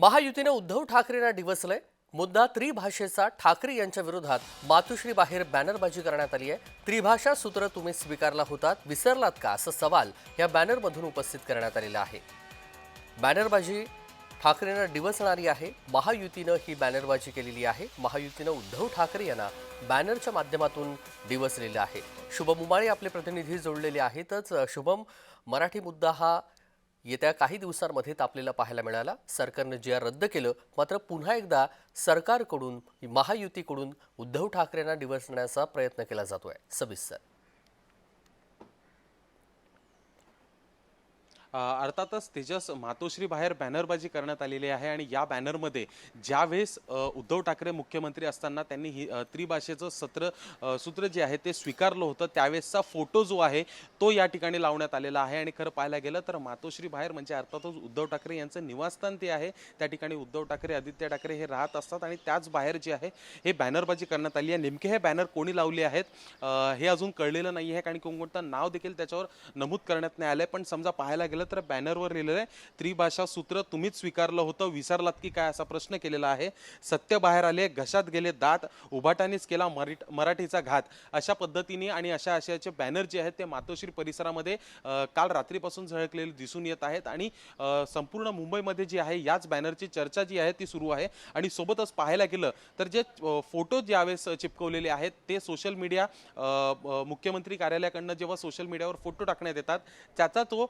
महायुतीनं उद्धव ठाकरेंना डिवसलंय मुद्दा त्रिभाषेचा ठाकरे यांच्या विरोधात मातुश्री बाहेर बॅनरबाजी करण्यात आली आहे त्रिभाषा सूत्र तुम्ही स्वीकारला होतात विसरलात का? असं सवाल या बॅनरमधून उपस्थित करण्यात आलेला आहे. बॅनरबाजी ठाकरेंना डिवसणारी आहे. महायुतीनं ही बॅनरबाजी केलेली आहे. महायुतीनं उद्धव ठाकरे यांना बॅनरच्या माध्यमातून दिवसलेलं आहे. शुभम उमाळे आपले प्रतिनिधी जोडलेले आहेतच. शुभम मराठी मुद्दा हा येत्या काही दिवसांमध्ये तापलेला पाहायला मिळाला. सरकारनं जे आर रद्द केलं मात्र पुन्हा एकदा सरकारकडून महायुतीकडून उद्धव ठाकरेंना डिवचण्याचा प्रयत्न केला जातोय. सविस्तर. अर्थातच तेजस मातोश्री बाहेर बॅनरबाजी करण्यात आलेली आहे आणि या बॅनरमध्ये ज्यावेळेस उद्धव ठाकरे मुख्यमंत्री असताना त्यांनी ही त्रिभाषेचं सत्र सूत्र जे आहे ते स्वीकारलं होतं त्यावेळेसचा फोटो जो आहे तो या ठिकाणी लावण्यात आलेला आहे. आणि खरं पाहायला गेलं तर मातोश्री बाहेर म्हणजे अर्थातच उद्धव ठाकरे यांचं निवासस्थान ते आहे. त्या ठिकाणी उद्धव ठाकरे आदित्य ठाकरे हे राहत असतात आणि त्याच बाहेर जे आहे हे बॅनरबाजी करण्यात आली आहे. नेमके हे बॅनर कोणी लावले आहेत हे अजून कळलेलं नाही आहे. कारण कोणकोणतं नाव देखील त्याच्यावर नमूद करण्यात नाही आलंय. पण समजा पाहायला गेलं तर बॅनरवर लिहिलेलं आहे त्रिभाषा सूत्र तुम्हीच स्वीकारलं होतं. विसरलात की काय असा प्रश्न केलेला आहे. सत्य बाहेर आले घशात गेले दात उभाटानेच केला मरीट मराठीचा घात. अशा पद्धतीने आणि अशा आशयाचे बॅनर जे आहेत ते मातोश्री परिसरामध्ये काल रात्रीपासून झळकलेले दिसून येत आहेत आणि संपूर्ण मुंबईमध्ये जी आहे याच बॅनरची चर्चा जी आहे ती सुरू आहे. आणि सोबतच पाहायला गेलं तर जे फोटो ज्यावेळेस चिपकवलेले आहेत ते सोशल मीडिया मुख्यमंत्री कार्यालयाकडनं जेव्हा सोशल मीडियावर फोटो टाकण्यात येतात त्याचा तो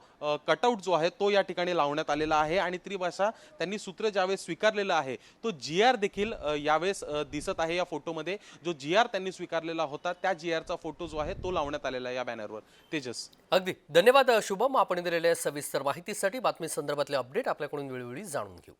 कट कटआउट जो आहे तो या ठिकाणी लावण्यात आलेला आहे आणि त्रिभाषा त्यांनी सूत्र ज्यावेळेस स्वीकारलेला आहे तो जी आर देखील यावेळेस दिसत आहे या फोटोमध्ये. जो जी आर त्यांनी स्वीकारलेला होता त्या जी आरचा फोटो जो आहे तो लावण्यात आलेला आहे या बॅनरवर. तेजस. अगदी. धन्यवाद शुभम. आपण दिलेल्या सविस्तर माहितीसाठी बातमी संदर्भातले अपडेट आपल्याकडून वेळोवेळी जाणून घेऊ.